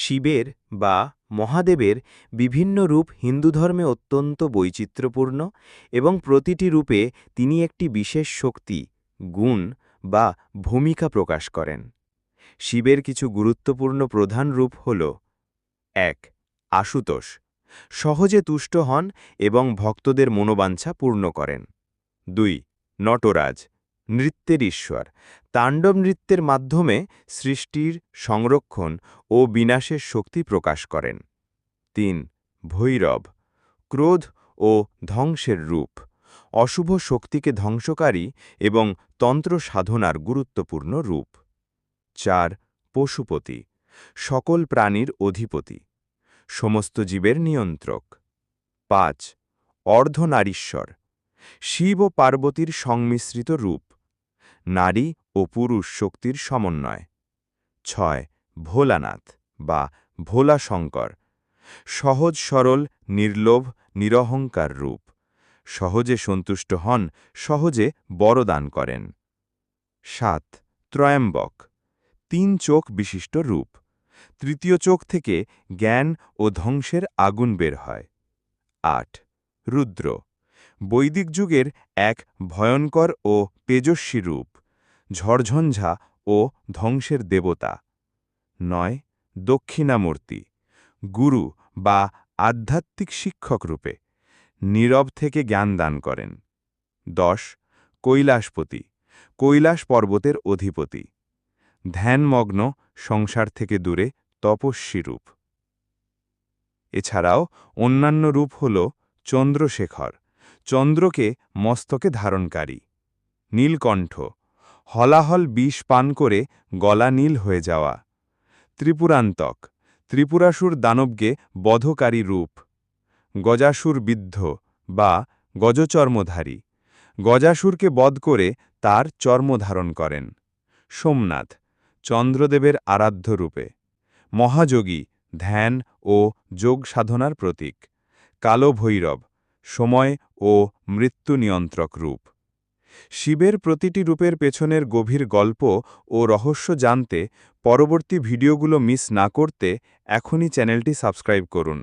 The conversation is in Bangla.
শিবের বা মহাদেবের বিভিন্ন রূপ হিন্দু ধর্মে অত্যন্ত বৈচিত্র্যপূর্ণ এবং প্রতিটি রূপে তিনি একটি বিশেষ শক্তি, গুণ বা ভূমিকা প্রকাশ করেন। শিবের কিছু গুরুত্বপূর্ণ প্রধান রূপ হল এক, আশুতোষ। সহজে তুষ্ট হন এবং ভক্তদের মনোবাঞ্ছা পূর্ণ করেন। দুই, নটরাজ। নৃত্যের ঈশ্বর। তাণ্ডব নৃত্যের মাধ্যমে সৃষ্টির সংরক্ষণ ও বিনাশের শক্তি প্রকাশ করেন। তিন, ভৈরব। ক্রোধ ও ধ্বংসের রূপ। অশুভ শক্তিকে ধ্বংসকারী এবং তন্ত্র সাধনার গুরুত্বপূর্ণ রূপ। চার, পশুপতি। সকল প্রাণীর অধিপতি। সমস্ত জীবের নিয়ন্ত্রক। পাঁচ, অর্ধনারীশ্বর। শিব ও পার্বতীর সংমিশ্রিত রূপ। নারী ও পুরুষ শক্তির সমন্বয়। ছয়, ভোলানাথ বা ভোলা শঙ্কর সহজ, সরল, নির্লোভ, নিরহংকার রূপ। সহজে সন্তুষ্ট হন, সহজে বরদান করেন। সাত, ত্রয়ম্বক। তিন চোখ বিশিষ্ট রূপ। তৃতীয় চোখ থেকে জ্ঞান ও ধ্বংসের আগুন বের হয়। আট, রুদ্র। বৈদিক যুগের এক ভয়ঙ্কর ও তেজস্বী রূপ, ঝড়ঝঞ্ঝা ও ধ্বংসের দেবতা। নয়, দক্ষিণামূর্তি, গুরু বা আধ্যাত্মিক শিক্ষক রূপে, নীরব থেকে জ্ঞান দান করেন। দশ, কৈলাসপতি, কৈলাস পর্বতের অধিপতি, ধ্যানমগ্ন সংসার থেকে দূরে তপস্বী রূপ। এছাড়াও অন্যান্য রূপ হল চন্দ্রশেখর চন্দ্রকে মস্তকে ধারণকারী। নীলকণ্ঠ, হলাহল বিষ পান করে গলা নীল হয়ে যাওয়া। ত্রিপুরান্তক, ত্রিপুরাসুর দানবকে বধকারী রূপ। গজাসুর বিদ্ধ বা গজচর্মধারী। গজাসুরকে বধ করে তার চর্ম ধারণ করেন। সোমনাথ, চন্দ্রদেবের আরাধ্য রূপে। মহাযোগী, ধ্যান ও যোগ সাধনার প্রতীক। কালো ভৈরব সময় ও মৃত্যু নিয়ন্ত্রক রূপ। শিবের প্রতিটি রূপের পেছনের গভীর গল্প ও রহস্য জানতে পরবর্তী ভিডিওগুলো মিস না করতে এখনই চ্যানেলটি সাবস্ক্রাইব করুন।